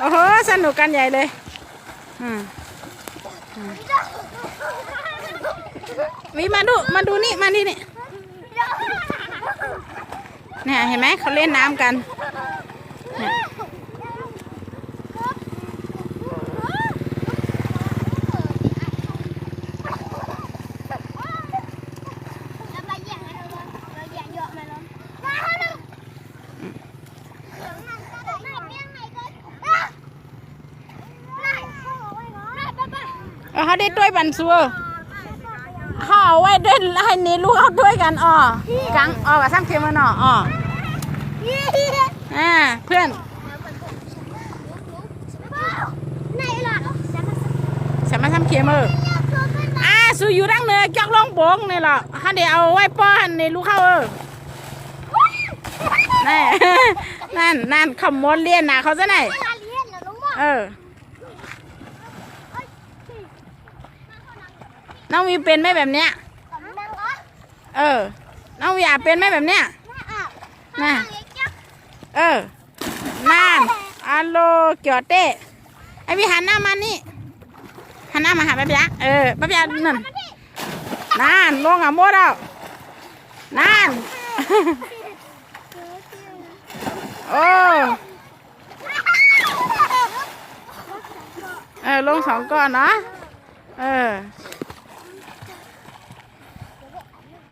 โอ้โหสนุกกันใหญ่เลยวิมาดูมาดูนี่มานี่นี่เนี่ยเห็นไหมเขาเล่นน้ำกันเนี่ย เอาเขาได้ด้วยบันซัวเขาเอาไว้ด้วยให้นี่ลูกเอาด้วยกันอ๋อกังอ๋อกับซ้ำเทียมมันอ๋ออ๋ออ่าเพื่อนสามาซ้ำเทียมเอออ่าสูอยู่ดังเนื้อจอกลงโป่งนี่หรอเขาเดี๋ยวเอาไว้ป้อนในลูกเขาเออนั่นนั่นนั่นขโมยเรียนนะเขาซะไหนอยเออ น้องวีเป็นไหมแบบเนี้ย เออ น้องวีอยากเป็นไหมแบบเนี้ย น่ะ เออนั่นอัลโลเกียวเต้ไอพี่หันหน้ามานี่หันหน้ามาหาป้าปยะเออป้าปยะนั่นนั่นลงอะโมดเอานั่นโอ้เออลงสองก้อนเนาะเออ